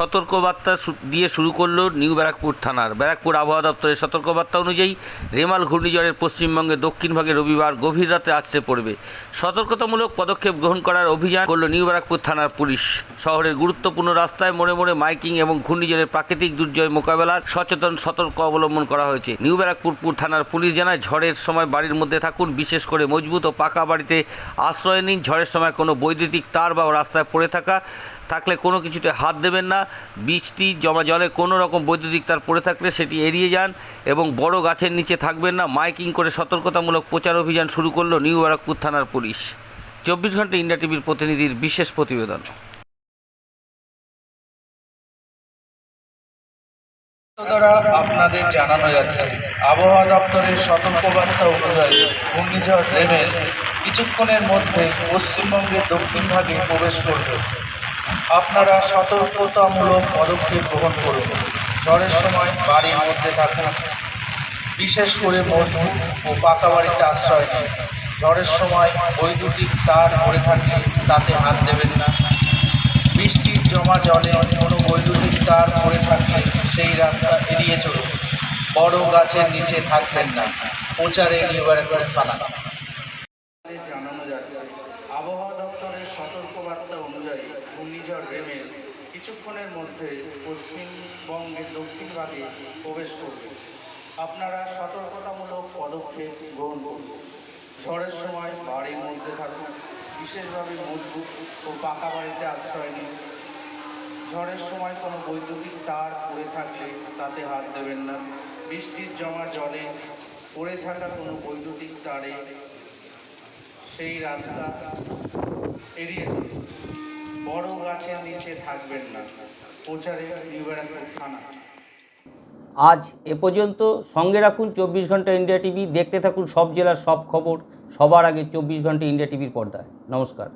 সতর্কবার্তা দিয়ে শুরু করল নিউ ব্যারাকপুর থানার। ব্যারাকপুর আবহাওয়া দপ্তরের সতর্কবার্তা অনুযায়ী রেমাল ঘূর্ণিঝড়ের পশ্চিমবঙ্গে দক্ষিণ ভাগে রবিবার গভীর রাতে আছড়ে পড়বে। সতর্কতামূলক পদক্ষেপ গ্রহণ করার অভিযান করল নিউ ব্যারাকপুর থানার পুলিশ। শহরের গুরুত্বপূর্ণ রাস্তায় মোড়ে মোড়ে মাইকিং এবং ঘূর্ণিঝড়ের প্রাকৃতিক দুর্যোগ মোকাবেলার সচেতন সতর্ক অবলম্বন করা হয়েছে। নিউ ব্যারাকপুর থানার পুলিশ জানায়, ঝড়ের সময় বাড়ির মধ্যে থাকুন, বিশেষ করে মজবুত ও পাকা বাড়িতে আশ্রয় নিন। ঝড়ের সময় কোনো বৈদ্যুতিক তার বা রাস্তায় পড়ে থাকা থাকলে কোনো কিছুতে হাত দেবেন না। বৃষ্টি, জমা জলে কোনো রকম বৈদ্যুতিক তার পড়ে থাকলে সেটি এড়িয়ে যান এবং বড় গাছের নিচে থাকবেন না। মাইকিং করে সতর্কতামূলক প্রচার অভিযান শুরু করল নিউ ব্যারাকপুর থানার পুলিশ। চব্বিশ ঘণ্টা ইন্ডিয়া টিভির প্রতিনিধির বিশেষ প্রতিবেদন। দ্বারা আপনাদের জানানো যাচ্ছে, আবহাওয়া দপ্তরের সতর্কবার্তা অনুযায়ী ঘূর্ণিঝড় রেমেল কিছুক্ষণের মধ্যে পশ্চিমবঙ্গের দক্ষিণ ভাগে প্রবেশ করবে। আপনারা সতর্কতামূলক পদক্ষেপ গ্রহণ করুন। ঝড়ের সময় বাড়ির মধ্যে থাকুন। বিশেষ করে মজবুত ও পাকা বাড়িতে আশ্রয় নিন। ঝড়ের সময় বৈদ্যুতিক তার পড়ে থাকলে তাতে হাত দেবেন না। বৃষ্টির জমা জলে কোনো বৈদ্যুতিক তার পড়ে থাকলে সেই রাস্তা এড়িয়ে চলুন। বড় গাছের নিচে থাকবেন না। প্রচারে নিউ থানা জানানো যাচ্ছে আবহাওয়া দপ্তরের সতর্কবার্তা অনুযায়ী ঘূর্ণিঝড় রেমেল কিছুক্ষণের মধ্যে পশ্চিমবঙ্গের দক্ষিণ ভাগে প্রবেশ করবে। আপনারা সতর্কতামূলক পদক্ষেপ গ্রহণ করুন। ঝড়ের সময় বাড়ির মধ্যে থাকুন। বিশেষভাবে মজবুত ও পাকা বাড়িতে আশ্রয় নিন। ঝড়ের সময় কোনো বৈদ্যুতিক তার পড়ে থাকলে তাতে হাত দেবেন না। বৃষ্টির জমা জলে পড়ে থাকা কোনো বৈদ্যুতিক তারে সেই রাস্তা এড়িয়ে চলুন। বড় গাছের নিচে থাকবেন না। প্রচারে থানা আজ এ পর্যন্ত সঙ্গে রাখুন চব্বিশ ঘণ্টা ইন্ডিয়া টিভি। দেখতে থাকুন সব জেলার সব খবর। সবার আগে চব্বিশ ঘণ্টা ইন্ডিয়া টিভির পর্দায়। নমস্কার।